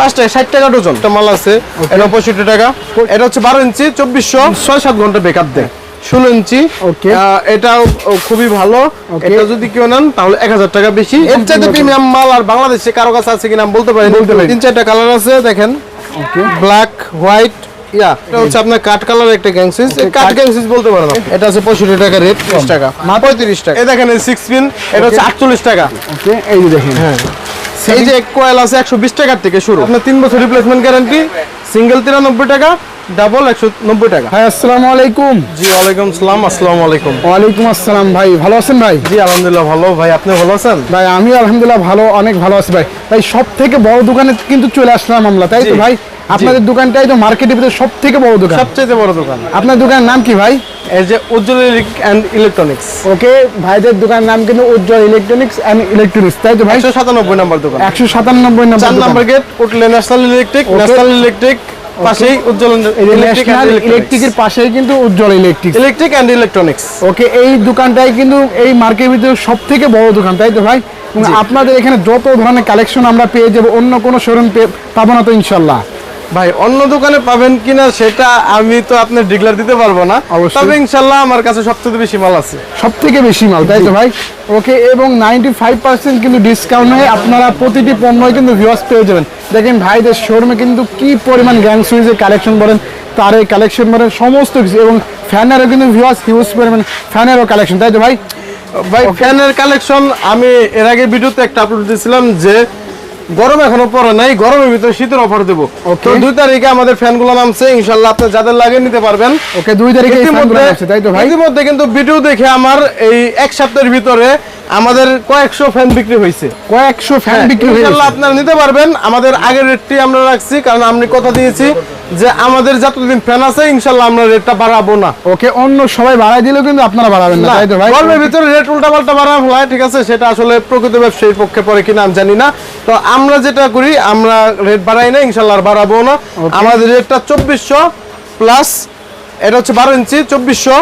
পাঁচ টাকা ষাট টাকা ডজন। একটা মাল আছে এটা পঁয়ষট্টি টাকা। এটা হচ্ছে বারো ইঞ্চি চব্বিশশো। ছয় সাত ঘণ্টা বেকআপ দেয়। ষোলো ইঞ্চি। এটাও খুবই ভালো। এটা যদি কেউ নেন তাহলে এক হাজার টাকা বেশি। এর চাইতে প্রিমিয়াম মাল আর বাংলাদেশে কারও কাছে আছে কিনা বলতে পারি তিন চারটা কালার আছে দেখেন। ব্ল্যাক হোয়াইট ইয়া এটা হচ্ছে আপনার কাট কালার একটা গ্যাংসিস কাট গ্যাংসিস বলতে পারেন এটা আছে পঁয়ষট্টি টাকা রেট ত্রিশ টাকা। পঁয়ত্রিশ টাকা। এই দেখেন সিক্স পিন এটা হচ্ছে আটচল্লিশ টাকা। এই দেখেন। হ্যাঁ। এই যে কয়েল আছে একশো বিশ টাকার থেকে শুরু। আপনার তিন বছর রিপ্লেসমেন্ট গ্যারান্টি সিঙ্গেল তিরানব্বই টাকা ডাবল একশো নব্বই টাকা। ভাই আসসালামু আলাইকুম। জি ওয়ালাইকুম সালাম আসসালামু আলাইকুম। ওয়ালাইকুম আসসালাম ভাই ভালো আছেন ভাই? জি আলহামদুলিল্লাহ ভালো। ভাই আপনি ভালো আছেন? ভাই আমি আলহামদুলিল্লাহ ভালো অনেক ভালো আছি ভাই। ভাই সব থেকে বড় দোকানে কিন্তু চলে আসলাম আমরা তাই তো ভাই? আপনাদের দোকানটাই তো মার্কেটের ভিতরে সব থেকে বড় দোকান? সবচেয়ে বড় দোকান। আপনার দোকানের নাম কি ভাই? এই যে উজ্জ্বল অ্যান্ড ইলেকট্রনিক্স ওকে ভাইদের দোকানের নাম কিন্তু উজ্জ্বল ইলেকট্রনিক্স অ্যান্ড ইলেকট্রনিক্স তাই তো ভাই? একশো সাতানব্বই নম্বর দোকান। একশো সাতানব্বই চার নম্বর নম্বর গেট উঠলে ন্যাশনাল ইলেকট্রিক. ন্যাশনাল ইলেকট্রিক পাশেই উজ্জ্বল ইলেকট্রিকের পাশেই কিন্তু Ujjwal electric electric and electronics okay এই দোকানটাই কিন্তু এই মার্কেটের ভিতরে সব থেকে বড় দোকান তাই তো ভাই? আপনাদের এখানে যত ধরনের কালেকশন আমরা পেয়ে যাব অন্য কোনো শোরুম পাবো না তো ইনশাল্লাহ। ভাই অন্য দোকানে পাবেন কিনা সেটা আমি তো আপনার ডিগলার দিতে পারব না। তবে ইনশাল্লাহ আমার কাছে সবচেয়ে বেশি মাল আছে। সব থেকে বেশি মাল তাই তো ভাই? ওকে এবং নাইনটি ফাইভ পার্সেন্ট কিন্তু ডিসকাউন্ট হয়ে আপনারা প্রতিটি পণ্যই কিন্তু ভিউয়ার্স পেয়ে যাবেন। দেখেন ভাইদের শোরুমে কিন্তু কি পরিমাণ গ্যাং সুইজের কালেকশন বলেন তার এই কালেকশন বলেন সমস্ত কিছু। এবং ফ্যানেরও কিন্তু ভিউয়ার্স হিউজ পরিমাণ ফ্যানেরও কালেকশন তাই তো ভাই? ভাই ফ্যানের কালেকশন আমি এর আগে ভিডিওতে একটা আপলোড দিয়েছিলাম যে গরম এখনও পরে নাই গরমের ভিতরে শীতের অফার দেবো। তো দুই তারিখে আমাদের ফ্যানগুলো নামছে ইনশাল্লাহ আপনি যাদের লাগে নিতে পারবেন। ওকে দুই তারিখে ইতিমধ্যে তাই তো ভাই? ইতিমধ্যে কিন্তু ভিডিও দেখে আমার এই এক সপ্তাহের ভিতরে আমাদের কয়েকশো ফ্যান বিক্রি হয়েছে। কয়েকশো ফ্যান বিক্রি হয়েছে। আপনারা নিতে পারবেন। আমাদের আগের রেটটি আমরা রাখছি কারণ আমি কথা দিয়েছি যে আমাদের যতদিন ফ্যান আছে ইনশাল্লাহ আমরা রেটটা বাড়াবো না। ওকে অন্য সবাই বাড়াই দিলেও কিন্তু আপনারা বাড়াবেন না তাই তো ভাই? গল্পের ভিতরে রেট উল্টা পাল্টা বাড়া হয় ঠিক আছে? সেটা আসলে প্রকৃত ব্যবসায়ীর পক্ষে পড়ে কিনা আমি জানি না। তো আমরা যেটা করি আমরা রেট বাড়াই না ইনশাল্লাহ আর বাড়াবো না। আমাদের রেটটা চব্বিশশো প্লাস এটা হচ্ছে বারো ইঞ্চি চব্বিশশো।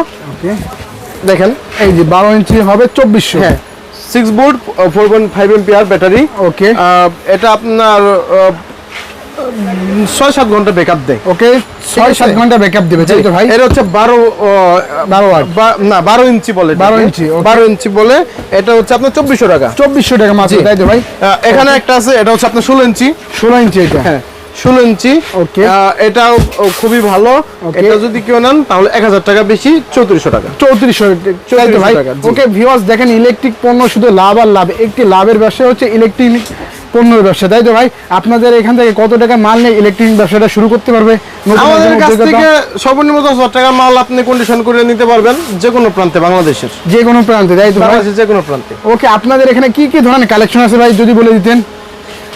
দেখেন। এই যে বারো ইঞ্চি হবে চব্বিশশো। হ্যাঁ six board four point five MPR battery okay এটা আপনার ছয় সাত ঘণ্টা ব্যাকআপ দেয়। ওকে ছয় সাত? ঘণ্টা ব্যাকআপ দেবে তাই তো ভাই? এটা হচ্ছে বারো বারো না বারো ইঞ্চি বলে 12 ইঞ্চি. বারো ইঞ্চি বলে এটা হচ্ছে আপনার চব্বিশশো টাকা। চব্বিশশো টাকা মাত্র তাই তো ভাই? এখানে একটা আছে এটা হচ্ছে আপনার ষোলো ইঞ্চি। ষোলো ইঞ্চি এটা। হ্যাঁ ষোলো ইঞ্চি. আহ, এটাও খুবই ভালো. এটা যদি কেউ নেন তাহলে এক হাজার টাকা বেশি চৌত্রিশশো টাকা। চৌত্রিশশো ভাই? 3400 টাকা, ওকে ভিওয়ার্স দেখেন ইলেকট্রিক পণ্য শুধু লাভ আর লাভ। একটি লাভের ব্যবসা হচ্ছে ইলেকট্রিক পণ্যের ব্যবসা। তাই তো ভাই? আপনাদের এখান থেকে কত টাকা মাল নিয়ে ইলেকট্রিক ব্যবসাটা শুরু করতে পারবে? নতুন আমাদের কাছ থেকে সর্বনিম্ন দশ হাজার টাকা মাল আপনি কন্ডিশন করে নিতে পারবেন যে কোনো প্রান্তে বাংলাদেশের। যে কোনো প্রান্তে তাই তো ভাই? যে কোনো প্রান্তে। ওকে আপনাদের এখানে কি কি ধরনের কালেকশন আছে ভাই? যদি বলে দিতেন।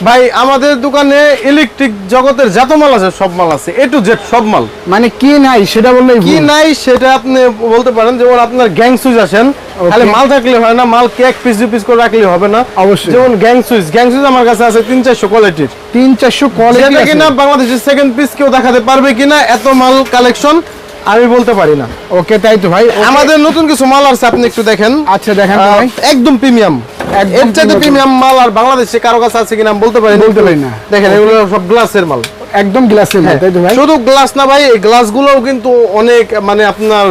ভাই আমাদের দোকানে ইলেকট্রিক জগতের যত মাল আছে সব মাল আছে এ টু জেড সব মাল। মানে কি নাই সেটা বললে কি নাই সেটা আপনি বলতে পারেন যেমন আপনার গ্যাং সুইচ আসেন। খালি মাল থাকলে হয় না মাল কে এক পিস দু পিস করে রাখলে হবে না। অবশ্যই। যেমন গ্যাং সুইচ গ্যাং সুইচ আমার কাছে আছে তিন চারশো কোয়ালিটির তিন চারশো কোয়ালিটি কিনা বাংলাদেশের সেকেন্ড পিস কেউ দেখাতে পারবে কিনা এত মাল কালেকশন আমি বলতে পারি না। ওকে তাই তো ভাই। আমাদের নতুন কিছু মাল আছে আপনি একটু দেখেন। আচ্ছা দেখেন ভাই। একদম প্রিমিয়াম এর চাইতে প্রিমিয়াম মাল আর বাংলাদেশে কারও কাছে আছে কিনা বলতে পারি বলতে পারি না। দেখেন এগুলো সব গ্লাসের মাল। একদম গ্লাসের মাল তাই তো ভাই? শুধু গ্লাস না ভাই এই গ্লাস গুলোও কিন্তু অনেক মানে আপনার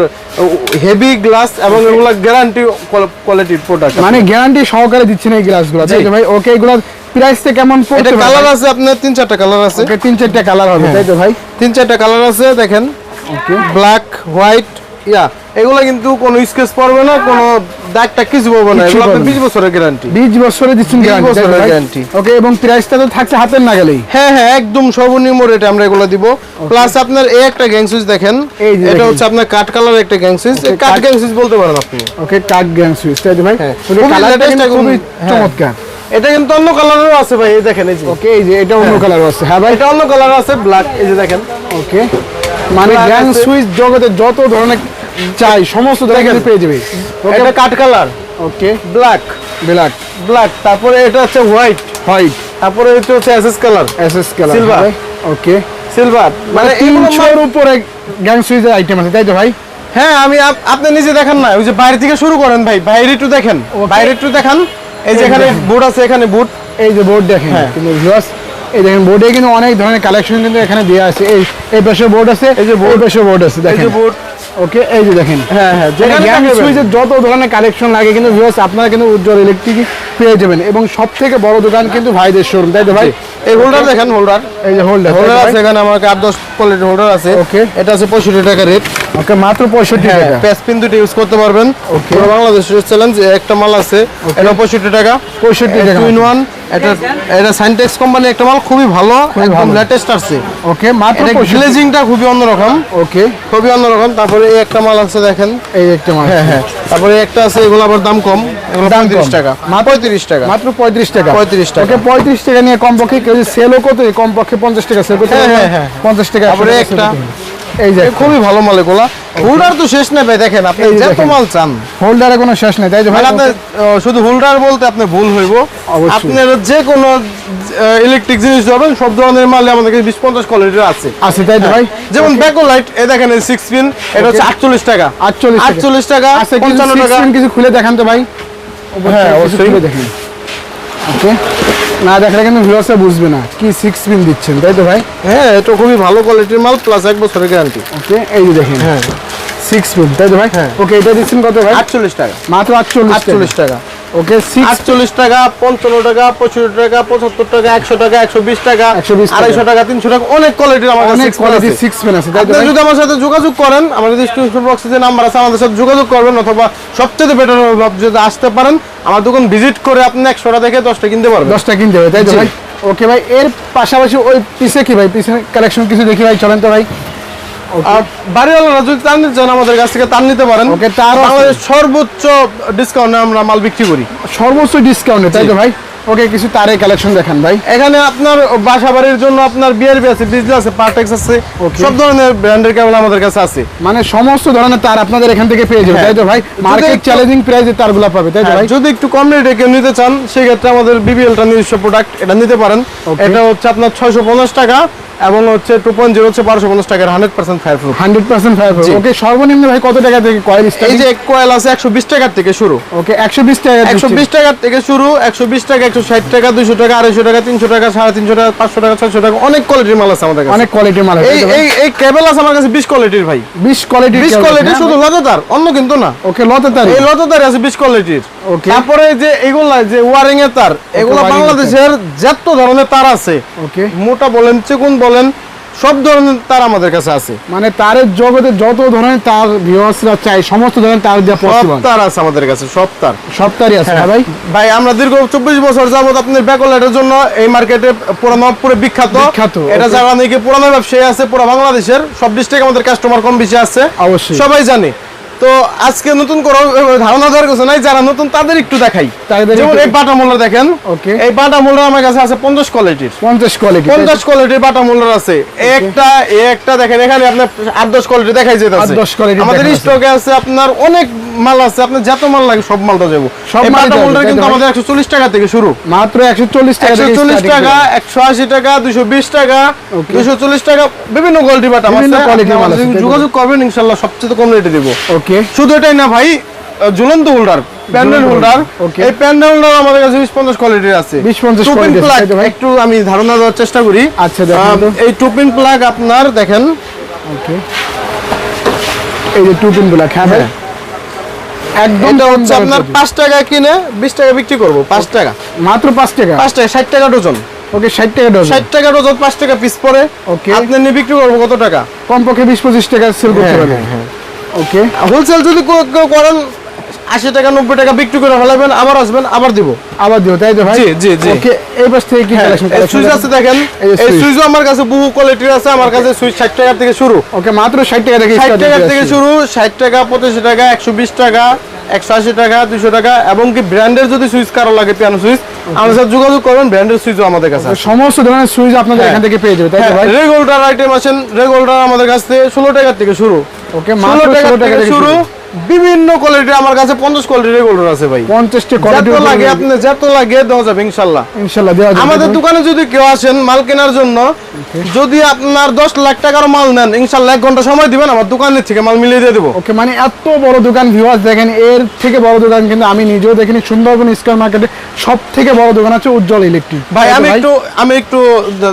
হেভি গ্লাস এবং এগুলো গ্যারান্টি কোয়ালিটির প্রোডাক্ট মানে গ্যারান্টি সহকারে দিচ্ছেন এই গ্লাসগুলো তাই তো ভাই? ওকে এগুলো প্রাইসটা কেমন এটা কালার আছে আপনার তিন চারটা কালার আছে। ওকে তিন চারটা কালার হবে তাই তো ভাই? তিন চারটা কালার আছে দেখেন। ওকে। Black white yeah. এগুলো কিন্তু কোনো স্কেচ পড়বে না কোনো দাগটা কিছু পড়বে না এগুলো পড়বে বিশ বছরের গ্যারান্টি বিশ বছরে দিচ্ছেন গ্যারান্টি ওকে এবং প্রাইসটা তো থাকছে হাতের নাগালেই। হ্যাঁ হ্যাঁ একদম সর্বনিম্ন রেটে আমরা এগুলো দিব। প্লাস আপনার এই একটা গ্যাং সুইচ দেখেন এটা হচ্ছে আপনার কাট কালার একটা gang switch cut gang switch বলতে পারেন আপনি। ওকে কাট গ্যাং সুইচ তাই ভাই? হ্যাঁ। কালারটা কিন্তু খুবই হ্যাঁ। চমৎকার। এটা কিন্তু অন্য কালারও আছে ভাই এই দেখেন এই যে। ওকে এই যে এটা অন্য কালার আছে। হ্যাঁ ভাই? এটা অন্য কালার আছে ব্ল্যাক এই যে দেখেন। ওকে মানে গ্যাং সুইচ জগতে যত ধরনের চাই সমস্ত ধরনের পেয়ে যাবে। এটা cut colour. Okay black black black তারপরে এটা হচ্ছে হোয়াইট হোয়াইট তারপরে এটা হচ্ছে SS colour SS colour Silver। Okay silver মানে মানে এগুলো তিনশোর উপরে গ্যাং সুইচের আইটেম আছে তাই তো ভাই? হ্যাঁ আমি আপনি নিজে দেখেন না। ওই যে বাইরে থেকে শুরু করেন ভাই। বাইরে একটু দেখেন। বাইরে একটু দেখান। এই যে এখানে বুট আছে এখানে বুট এই যে বোর্ড দেখেন। হ্যাঁ। কিন্তু ভিউয়ার্স এই দেখেন বোর্ডে কিন্তু অনেক ধরনের কালেকশন কিন্তু এখানে দেওয়া আছে। এই এই পাশে বোর্ড আছে এই যে বোর্ড পাশে বোর্ড আছে দেখেন এই যে board। ওকে এই যে দেখেন। হ্যাঁ হ্যাঁ যেখানে সুইচের যত ধরনের কালেকশন লাগে কিন্তু ভিউয়ার্স আপনারা কিন্তু উজ্জ্বল ইলেকট্রিক পেয়ে যাবেন। এবং সব থেকে বড় দোকান কিন্তু ভাইদের শোরুম তাই তো ভাই? এই হোল্ডার দেখেন হোল্ডার এই যে হোল্ডার হোল্ডার আছে এখানে আমার আট দশ কোয়ালিটির হোল্ডার আছে। Okay. এটা আছে পঁয়ষট্টি টাকা রেট ওকে মাত্র পঁয়ষট্টি হ্যাঁ টাকা। দুটো ইউজ করতে পারবেন. বাংলাদেশের চ্যালেঞ্জ একটা মাল আছে এটা পঁয়ষট্টি টাকা। পঁয়ষট্টি টাকা টু ইন ওয়ান এটা এটা সাইনটেক্স কোম্পানি একটা মাল খুবই ভালো একদম লেটেস্ট আসছে। ওকে মাত্র গ্লেজিংটা খুবই অন্যরকম। ওকে খুবই অন্যরকম। তারপরে এই একটা মাল আছে দেখেন। এই একটা মাল। হ্যাঁ হ্যাঁ। তারপরে একটা আছে এগুলো আবার দাম কম। এগুলো দাম পঁয়ত্রিশ কম। টাকা। পঁয়ত্রিশ টাকা। মাত্র পঁয়ত্রিশ টাকা। 35 টাকা। ওকে পঁয়ত্রিশ টাকা নিয়ে কমপক্ষে কেউ সেলও করতে কমপক্ষে পঞ্চাশ টাকা সেল করতে হ্যাঁ, হ্যাঁ, হ্যাঁ। পঞ্চাশ টাকা তারপরে একটা। এই যে খুবই ভালো মাল এগুলা। হোল্ডার তো শেষ নেবে দেখেন আপনি যত মাল চান। হোল্ডারে কোনো শেষ নেই। তাই তো ভাই মানে আপনার শুধু হোল্ডার বলতে আপনি ভুল হইব। আপনার যে কোনো ইলেকট্রিক জিনিস ধরবেন সব ধরনের মাল আমাদের কাছে বিশ পঞ্চাশ কোয়ালিটির আছে। আছে তাই তো ভাই? যেমন ব্যাকো লাইট এ দেখেন সিক্স পিন এটা হচ্ছে আটচল্লিশ টাকা। আটচল্লিশ টাকা। আটচল্লিশ টাকা আচ্ছা কিছু পঞ্চান্ন six টাকা। কিছু খুলে দেখান তো ভাই। হ্যাঁ, অবশ্যই। দেখেন। ওকে না দেখলে কিন্তু ভিউয়ার্সরা বুঝবে না। কি সিক্স পিন দিচ্ছেন তাই তো ভাই? হ্যাঁ এটা খুবই ভালো কোয়ালিটির মাল প্লাস এক বছরের গ্যারান্টি ওকে এই যে দেখেন। হ্যাঁ। সিক্স পিন তাই তো ভাই? হ্যাঁ। ওকে এটা দিচ্ছেন কত ভাই? আটচল্লিশ টাকা। মাত্র আটচল্লিশ আটচল্লিশ টাকা। ওকে সিক্স আটচল্লিশ টাকা পঞ্চান্ন টাকা পঁয়ষট্টি টাকা পঁচাত্তর টাকা একশো টাকা একশো বিশ টাকা 120 টাকা। আড়াইশো টাকা তিনশো টাকা অনেক কোয়ালিটির আমার কাছে অনেক আছে। সিক্স পিন আছে আপনি যদি আমার সাথে যোগাযোগ করেন আমাদের ডিসক্রিপশন বক্সে যে নাম্বার আছে আমাদের সাথে যোগাযোগ করবেন অথবা সবচেয়ে বেটার হবে যদি আসতে পারেন আমার দোকান ভিজিট করে আপনি একশোটা দেখে দশটা কিনতে পারবেন। দশটা কিনতে হবে তাই তো ভাই? ওকে ভাই এর পাশাপাশি ওই পিসে কি ভাই? পিসে কালেকশন কিছু দেখি ভাই চলেন তো ভাই। আর বাড়িওয়ালারা যদি তার নিতে চান আমাদের কাছ থেকে তার নিতে পারেন। সর্বোচ্চ ডিসকাউন্টে আমরা মাল বিক্রি করি। সর্বোচ্চ ডিসকাউন্টে তাই তো ভাই? ওকে কিছু কালেকশন দেখান ভাই। এখানে আপনার বাসা বাড়ির জন্য আপনার বিআরবি আছে বিজলি আছে পার্টেক্স আছে সব ধরনের ব্র্যান্ডের কেবল আমাদের কাছে আছে। মানে সমস্ত ধরনের তার আপনাদের এখান থেকে পেয়ে যাবে হ্যাঁ। তাই তো ভাই? মার্কেট চ্যালেঞ্জিং প্রাইসে তারগুলো পাবে তাই তো হ্যাঁ, ভাই? যদি একটু কম রেটে কেউ নিতে চান সেক্ষেত্রে আমাদের বিবিএলটা নিজস্ব প্রোডাক্ট এটা নিতে পারেন। এটা হচ্ছে আপনার ছয়শো পঞ্চাশ টাকা। এবং হচ্ছে টু পয়েন্ট জিরো হচ্ছে বারোশো পঞ্চাশ টাকার hundred percent fireproof hundred percent five G. Okay সর্বনিম্ন ভাই কত টাকা থেকে কয়েল এই যে কয়েল আছে একশো বিশ টাকার থেকে শুরু। ওকে একশো বিশ টাকা একশো বিশ টাকার থেকে শুরু একশো বিশ টাকা একশো ষাট টাকা দুইশো টাকা আড়াইশো টাকা তিনশো টাকা সাড়ে তিনশো টাকা পাঁচশো টাকা ছয়শো টাকা অনেক কোয়ালিটির মাল আছে আমাদের কাছে। অনেক কোয়ালিটির মাল এই এই এই কেবল আছে আমার কাছে বিশ কোয়ালিটির ভাই। বিশ কোয়ালিটির বিশ কোয়ালিটি শুধু লতাতার অন্য কিন্তু না। ওকে লতে তার এই লতাতার আছে বিশ কোয়ালিটির ওকে। তারপরে যে এগুলা যে ওয়ারিং এর তার এগুলো বাংলাদেশের যত ধরনের তার আছে ওকে। মোটা বলেন চিকুন বলেন সব ধরনের তার আমাদের কাছে আছে। মানে তারের জগতে যত ধরনের তার ভিউয়ার্সরা চাই সমস্ত ধরনের তার দেওয়া সব পসিবল তার আছে আমাদের কাছে সব তার। সব তারই আছে হ্যাঁ। ভাই? ভাই আমরা দীর্ঘ চব্বিশ বছর যাবত আপনার ব্যাকলাইটের জন্য এই মার্কেটে পুরো নবপুরে বিখ্যাত। বিখ্যাত, এটা okay. যারা নাকি পুরানো ব্যবসায়ী আছে পুরো বাংলাদেশের সব ডিস্ট্রিক্ট আমাদের কাস্টমার কম বেশি আছে। অবশ্যই। সবাই জানে। তো আজকে নতুন করে ধারণা দেওয়ার কিছু নাই যারা নতুন তাদের একটু দেখাই। তাদের যেমন এই বাটা মোল্লা দেখেন ওকে। এই বাটা মোল্লা আমার কাছে আছে পঞ্চাশ কোয়ালিটির। পঞ্চাশ কোয়ালিটি পঞ্চাশ কোয়ালিটির বাটা মোল্লার আছে। একটা একটা দেখেন এখানে আপনার আট দশ কোয়ালিটি দেখাই যেতে আট দশ কোয়ালিটি আমাদের স্টকে আছে আপনার অনেক মাল আছে আপনার যত মাল লাগে সব মালটা যাব সব তাই তো কিন্তু আমাদের একশো চল্লিশ টাকা থেকে শুরু মাত্র একশো চল্লিশ টাকা একশো থেকে চল্লিশ starting টাকা করে। একশো আশি টাকা দুশো বিশ টাকা দুশো চল্লিশ টাকা বিভিন্ন কোয়ালিটি বাটা আছে quality মাল আছে? যোগাযোগ করবেন ইনশাল্লাহ সবচেয়ে কম রেটে দিব ওকে শুধু এটাই না ভাই ঝুলন্ত হোল্ডার প্যান্ডেল হোল্ডার. এই প্যান্ডেল হোল্ডার আমাদের কাছে বিশ পঞ্চাশ কোয়ালিটির আছে 20-50 টু পিন quality আছে, প্লাগ তাই তো ভাই? একটু আমি ধারণা দেওয়ার চেষ্টা করি আচ্ছা, দেখান। এই টুপিন প্লাগ আপনার দেখেন ওকে এই যে টু পিন ব্ল্যাক হ্যাঁ হ্যাঁ। একদম এটা হচ্ছে আপনার পাবে। পাঁচ টাকা কিনে বিশ টাকা বিক্রি করব পাঁচ টাকা। মাত্র পাঁচ টাকা? পাঁচ টাকা ষাট টাকা ডজন। ওকে ষাট টাকা ডজন? ষাট টাকা ডজন পাঁচ টাকা পিস পরে। ওকে। আপনি নিয়ে বিক্রি করব কত টাকা? কমপক্ষে বিশ পঁচিশ টাকা সেল করতে হ্যাঁ, পারবেন। হ্যাঁ, ওকে। হোলসেল যদি করেন আশি টাকা নব্বই টাকা বিক্রি করে ফেলাবেন আবার আসবেন আবার দিব। আবার দিও তাই তো ভাই? জি, জি, জি। ওকে এই পাশ থেকে কি কালেকশন সুইচ আছে দেখেন। এই সুইচও আমার কাছে বহু কোয়ালিটির আছে আমার কাছে সুইচ ষাট টাকা থেকে শুরু। ওকে মাত্র ষাট টাকা থেকে ষাট টাকা থেকে শুরু ষাট টাকা পঁচাশি টাকা একশো বিশ টাকা একশো আশি টাকা দুশো টাকা এবং কি ব্র্যান্ডের যদি সুইচ কারও লাগে পিয়ানো সুইচ আমাদের সাথে যোগাযোগ করবেন ব্র্যান্ডের সুইচও আমাদের কাছে। সমস্ত ধরনের সুইচ আপনাদের হ্যাঁ। এখান থেকে পেয়ে যাবে তাই তো ভাই? রেগুলার আইটেম আছেন রেগুলার আমাদের কাছ থেকে ষোলো টাকার থেকে শুরু। ওকে ষোলো মাত্র টাকা থেকে শুরু। বিভিন্ন কোয়ালিটি আমার কাছে পঞ্চাশ কোয়ালিটির গোল্ডার আছে ভাই। পঞ্চাশটি যত কোয়ালিটি যত লাগে আপনি যত লাগে দেওয়া যাবে ইনশাল্লাহ। ইনশাল্লাহ দেওয়া যাবে আমাদের দোকানে যদি কেউ আসেন মাল কেনার জন্য যদি আপনার দশ লাখ টাকার মাল নেন ইনশাল্লাহ এক ঘণ্টা সময় দিবেন আমার দোকানের থেকে মাল মিলিয়ে দিয়ে দেবো। ওকে মানে এত বড় দোকান ভিউয়ার্স দেখেন এর থেকে বড় দোকান কিন্তু আমি নিজেও দেখিনি। সুন্দরবন স্কয়ার মার্কেটে সব থেকে বড় দোকান আছে উজ্জ্বল ইলেকট্রিক ভাই আমি একটু আমি একটু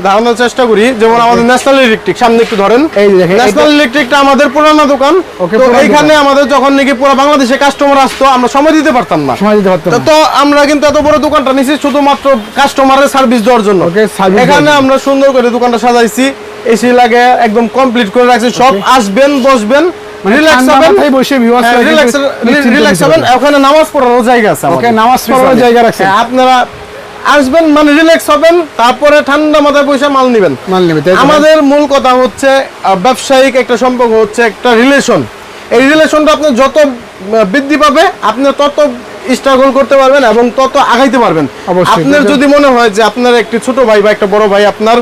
ধারণার চেষ্টা করি যেমন আমাদের ন্যাশনাল ইলেকট্রিক সামনে একটু ধরেন। এই দেখেন, ন্যাশনাল ইলেকট্রিকটা আমাদের পুরানো দোকান। ওকে, তো এইখানে আমাদের যখন নাকি পুরো বাংলাদেশে কাস্টমার আসতো আমরা সময় দিতে পারতাম না। সময় দিতে পারতাম তো আমরা কিন্তু এত বড় দোকানটা নিছি শুধুমাত্র কাস্টমারের সার্ভিস দেওয়ার জন্য। এখানে আমরা সুন্দর করে দোকানটা সাজাইছি এসি লাগে একদম কমপ্লিট করে রাখছি সব আসবেন বসবেন। ওখানে নামাজ জায়গা আছে। নামাজ। জায়গা আপনারা আসবেন মানে রিল্যাক্স হবেন তারপরে ঠান্ডা মাথায় পয়সা মাল নেবেন। মাল? আমাদের মূল কথা হচ্ছে ব্যবসায়িক একটা সম্পর্ক হচ্ছে একটা রিলেশন এই রিলেশনটা আপনার যত বৃদ্ধি পাবে আপনি তত স্ট্রাগল করতে পারবেন এবং তত আগাইতে পারবেন। আপনার যদি মনে হয় যে আপনার একটি ছোট ভাই বা একটা বড় ভাই আপনার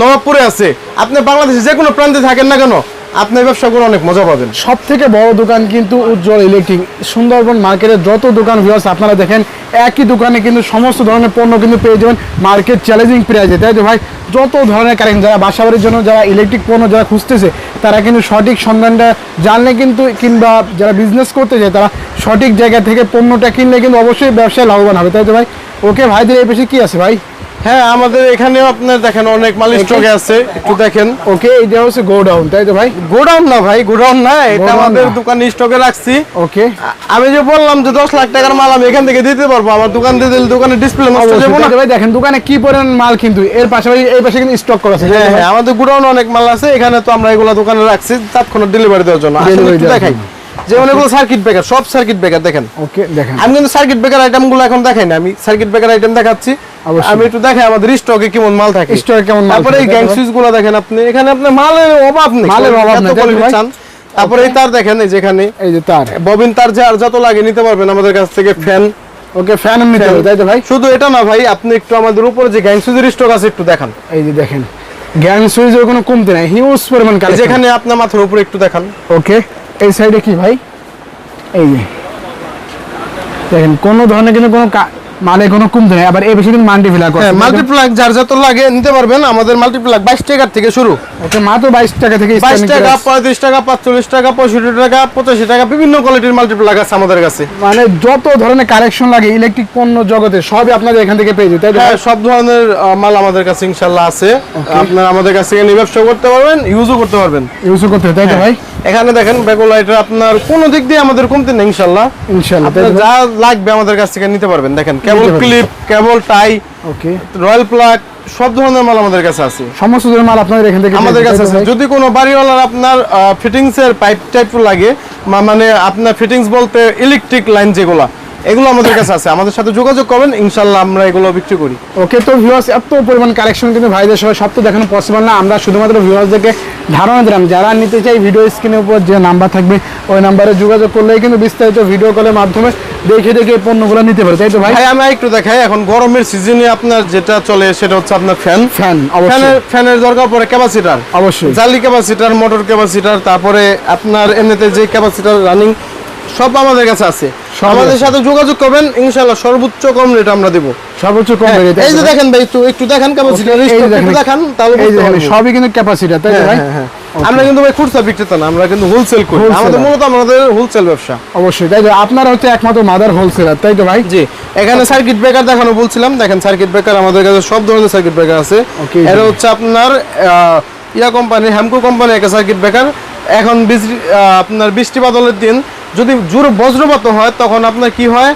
নবাবপুরে আছে আপনি বাংলাদেশে যে কোনো প্রান্তে থাকেন না কেন আপনি এই ব্যবসা করে অনেক মজা পাবেন। সব থেকে বড় দোকান কিন্তু উজ্জ্বল ইলেকট্রিক সুন্দরবন মার্কেটের যত দোকান ভিউয়ার্স আপনারা দেখেন, একই দোকানে কিন্তু সমস্ত ধরনের পণ্য কিন্তু পেয়ে যাবেন। মার্কেট চ্যালেঞ্জিং প্রাইজে তাই তো ভাই? যত ধরনের কারেন্ট যারা বাসাবাড়ির জন্য যারা ইলেকট্রিক পণ্য যারা খুঁজতেছে, তারা কিন্তু সঠিক সন্ধানটা জানলে কিন্তু, কিংবা যারা বিজনেস করতে চায়, তারা সঠিক জায়গা থেকে পণ্যটা কিনলে কিন্তু অবশ্যই ব্যবসায় লাভবান হবে। তাই তো ভাই? ওকে ভাইদের এই পেশে কি আছে ভাই? হ্যাঁ আমাদের এখানেও আপনার দেখেন অনেক মাল স্টকে আছে একটু দেখেন। ওকে এইটা হচ্ছে গোডাউন তাই তো ভাই? গোডাউন না ভাই গোডাউন না এটা আমাদের। দোকানে স্টকে রাখছি। ওকে। আমি যে বললাম যে দশ লাখ টাকার মাল আমি এখান থেকে দিতে পারব আমার দোকান দিলে দোকানে ডিসপ্লে নষ্ট যাব না। ভাই দেখেন দোকানে কি পরিমাণ মাল কিন্তু এর পাশাপাশি এই পাশে কিন্তু স্টক করা আছে হ্যাঁ হ্যাঁ আমাদের গোডাউনে অনেক মাল আছে এখানে তো আমরা এগুলো দোকানে রাখছি তাৎক্ষণিক ডেলিভারি দেওয়ার জন্য। আসলে দেখাই যেমন এগুলো সার্কিট ব্রেকার সব সার্কিট ব্রেকার দেখেন। ওকে দেখেন। আমি কিন্তু সার্কিট ব্রেকার আইটেমগুলো এখন দেখাই না আমি সার্কিট ব্রেকার আইটেম দেখাচ্ছি। আমি একটু দেখাই আমাদের স্টকে কেমন মাল থাকে। এ কেমন মাল তারপরে এই গ্যাং সুইচগুলো দেখেন আপনি। এখানে আপনার মালের অভাব নেই। মালের অভাব নেই। তারপরে এই তার দেখেন যেখানে। এই যে তার। ববিন তার যে আর যত লাগে নিতে পারবেন আমাদের কাছ থেকে ফ্যান ওকে ফ্যান নিতে হবে তাই তো ভাই? শুধু এটা না ভাই আপনি একটু আমাদের উপরে যে গ্যাং সুইচের স্টক আছে একটু দেখান। এই যে দেখেন গ্যাং সুইচের কোনো কমতে নাই হিউজ পরিমাণ কালেকশন যেখানে আপনার মাথার উপরে একটু দেখান। ওকে এই সাইডে কি ভাই? এই যে। দেখেন কোনো ধরনের কিন্তু কোনো মালে কোনো কমতে নাই আবার এই বেশি কিন্তু মান্ডি ফিলা হ্যাঁ মাল্টিপ্লাগ যার যত লাগে নিতে পারবেন আমাদের মাল্টিপ্লাগ বাইশ টাকার থেকে শুরু। ওকে মাত্র বাইশ টাকা থেকে বাইশ টাকা পঁয়ত্রিশ টাকা পাঁচচল্লিশ টাকা পঁয়ষট্টি টাকা পঁচাশি টাকা বিভিন্ন কোয়ালিটির মাল্টিপ্লাগ আছে আমাদের কাছে। মানে যত ধরনের কালেকশন লাগে ইলেকট্রিক পণ্য জগতে সবই আপনাদের এখান থেকে পেয়ে যাবে তাই হ্যাঁ সব ধরনের মাল আমাদের কাছে ইনশাল্লাহ আছে। আপনারা আমাদের কাছ থেকে নিয়ে ব্যবসা করতে পারবেন ইউজও করতে পারবেন। ইউজ করতে তাই তো ভাই? এখানে দেখেন বেগুলাইটার আপনার কোন দিক দিয়ে আমাদের কমতে নেই ইনশাল্লাহ। ইনশাল্লাহ? যা লাগবে আমাদের কাছ থেকে নিতে পারবেন। দেখেন cable clip cable tie okay royal plug সব ধরনের মাল আমাদের কাছে আছে। সমস্ত ধরনের মাল আপনাদের এখান থেকে আমাদের কাছে আছে? যদি কোনো বাড়িওয়ালার আপনার ফিটিংস এর পাইপ টাইপ লাগে মানে আপনার ফিটিংস বলতে ইলেকট্রিক লাইন যেগুলা এগুলো আমাদের কাছে আছে। আমাদের সাথে যোগাযোগ করবেন ইনশাল্লাহ আমরা এগুলো বিক্রি করি। ওকে তো ভিউয়ার্স এত পরিমাণ কালেকশন কিন্তু ভাইদের সবাই সব তো দেখানো পসিবল না। আমরা শুধুমাত্র ভিউয়ার্সদেরকে ধারণা দিলাম। যারা নিতে চাই ভিডিও স্ক্রিনের উপর যে নাম্বার থাকবে ওই নাম্বারে যোগাযোগ করলেই কিন্তু বিস্তারিত ভিডিও কলের মাধ্যমে দেখে দেখে পণ্যগুলো নিতে পারে। তাই তো ভাই? ভাই আমি একটু দেখাই। এখন গরমের সিজনে আপনার যেটা চলে সেটা হচ্ছে আপনার ফ্যান ফ্যান অবশ্যই। ফ্যানের ফ্যানের দরকার পড়ে ক্যাপাসিটার অবশ্যই। জালি ক্যাপাসিটার মোটর ক্যাপাসিটার তারপরে আপনার এমনিতে যে ক্যাপাসিটার রানিং সব আমাদের কাছে আছে। আমাদের সাথে যোগাযোগ করবেন ইনশাল্লাহ সর্বোচ্চ কম রেট আমরা দেবো। সর্বোচ্চ কম হ্যাঁ, রেটে এই যে দেখেন। ভাই একটু একটু দেখেন ক্যাপাসিটার এই যে দেখেন তাহলে এই যে সবই কিন্তু ক্যাপাসিটি তাই হ্যাঁ, ভাই? হ্যাঁ, হ্যাঁ। আমরা কিন্তু ভাই খুচরা বিক্রেতা না আমরা কিন্তু হোলসেল করি। আমাদের। মূলত আমাদের হোলসেল ব্যবসা। অবশ্যই তাই তো আপনারা হচ্ছে একমাত্র মাদার হোলসেলার তাই তো ভাই? জি এখানে সার্কিট ব্রেকার দেখানো বলছিলাম। দেখেন সার্কিট ব্রেকার আমাদের কাছে সব ধরনের সার্কিট ব্রেকার আছে। এটা হচ্ছে আপনার ইয়া কোম্পানি হ্যামকো কোম্পানি একটা সার্কিট ব্রেকার এখন বৃষ্টি আপনার বৃষ্টি বাদলের দিন যদি জোরে বজ্রপাত হয় তখন আপনার কি হয়?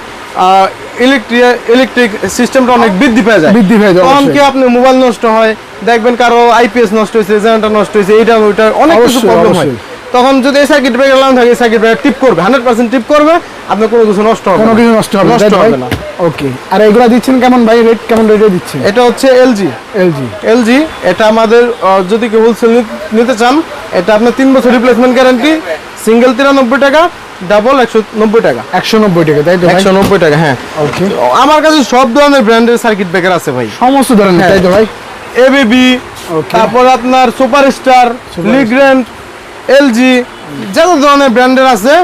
ইলেকট্রিক ইলেকট্রিক সিস্টেমটা অনেক বৃদ্ধি পেয়ে যায়। বৃদ্ধি পেয়ে যায়, তখন কি আপনি মোবাইল নষ্ট হয়? দেখবেন কারও আইপিএস নষ্ট হয়েছে জেনারেটর নষ্ট হয়েছে এইটা ওইটা অনেক কিছু প্রবলেম হয়। তখন যদি এই সার্কিট ব্রেকার লাগানো থাকে সার্কিট ব্রেকার টিপ করবে হান্ড্রেড পার্সেন্ট টিপ করবে আপনার কোনো কিছু নষ্ট হবে কোনো কিছু নষ্ট হবে নষ্ট হবে না। ওকে আর এগুলা দিচ্ছেন কেমন ভাই? রেট কেমন রেটে দিচ্ছেন? এটা হচ্ছে এলজি এলজি এলজি এটা আমাদের যদি কেউ হোলসেল নিতে চান এটা আপনার তিন বছর রিপ্লেসমেন্ট গ্যারান্টি সিঙ্গেল তিরানব্বই টাকা ডাবল একশো নব্বই টাকা। একশো নব্বই টাকা তাই তো একশো নব্বই টাকা হ্যাঁ। ওকে আমার কাছে সব ধরনের ব্র্যান্ডের সার্কিট ব্রেকার আছে ভাই। সমস্ত ধরনের হ্যাঁ। তাই তো ভাই? এবিবি তারপর আপনার সুপার স্টার লিগ্র্যান্ড এলজি যত ধরনের ব্র্যান্ডের আছে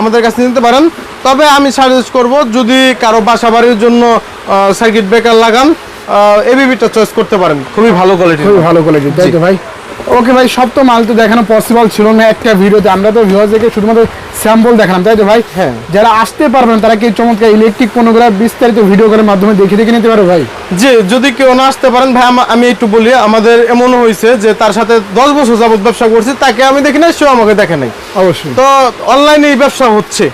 আমাদের কাছে নিতে পারেন। তবে আমি সাজেস্ট করব যদি কারও বাসা বাড়ির জন্য সার্কিট ব্রেকার লাগান এবিবিটা চয়েস করতে পারেন। খুবই ভালো কোয়ালিটি খুবই ভালো কোয়ালিটি তাই তো ভাই? ওকে ভাই সব তো মাল তো দেখানো পসিবল ছিল না একটা ভিডিওতে। আমরা তো ভিউয়ার্সদেরকে শুধুমাত্র স্যাম্পল দেখালাম তাই তো ভাই? হ্যাঁ। যারা আসতে পারবেন তারা কি চমৎকার ইলেকট্রিক পণ্যগুলো বিস্তারিত ভিডিও কলের মাধ্যমে দেখে দেখে নিতে পারো ভাই? যে যদি কেউ না আসতে পারেন ভাই আমি একটু বলি আমাদের এমন হয়েছে যে তার সাথে দশ বছর যাবত ব্যবসা করছি তাকে আমি দেখি না সেও আমাকে দেখে নাই। অবশ্যই। তো অনলাইনে এই ব্যবসা হচ্ছে।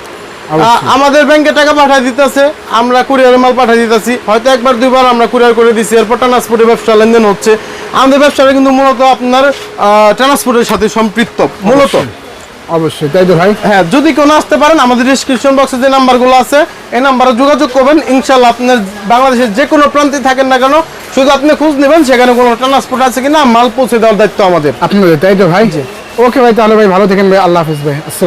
আমাদের ব্যাংকে টাকা পাঠিয়ে দিতেছে আমরা কুরিয়ারের মাল পাঠিয়ে দিতেছি। হয়তো একবার দুইবার আমরা কুরিয়ার করে দিচ্ছি এরপর ট্রান্সপোর্টের ব্যবসা লেনদেন হচ্ছে। আমাদের ব্যবসাটা কিন্তু মূলত আপনার ট্রান্সপোর্টের সাথে সম্পৃক্ত মূলত। অবশ্যই। তাই তো ভাই? হ্যাঁ যদি কেউ না আসতে পারেন আমাদের ডিসক্রিপশন বক্সে যে নাম্বারগুলো আছে এই নাম্বারে যোগাযোগ করবেন। ইনশাল্লাহ আপনার বাংলাদেশের যে কোনো প্রান্তে থাকেন না কেন শুধু আপনি খোঁজ নেবেন সেখানে কোনো ট্রান্সপোর্ট আছে কিনা মাল পৌঁছে দেওয়ার দায়িত্ব আমাদের। আপনাদের তাই তো ভাই? ওকে ভাই তাহলে ভাই ভালো থাকেন ভাই আল্লাহ হাফিজ ভাই। আসসালাম।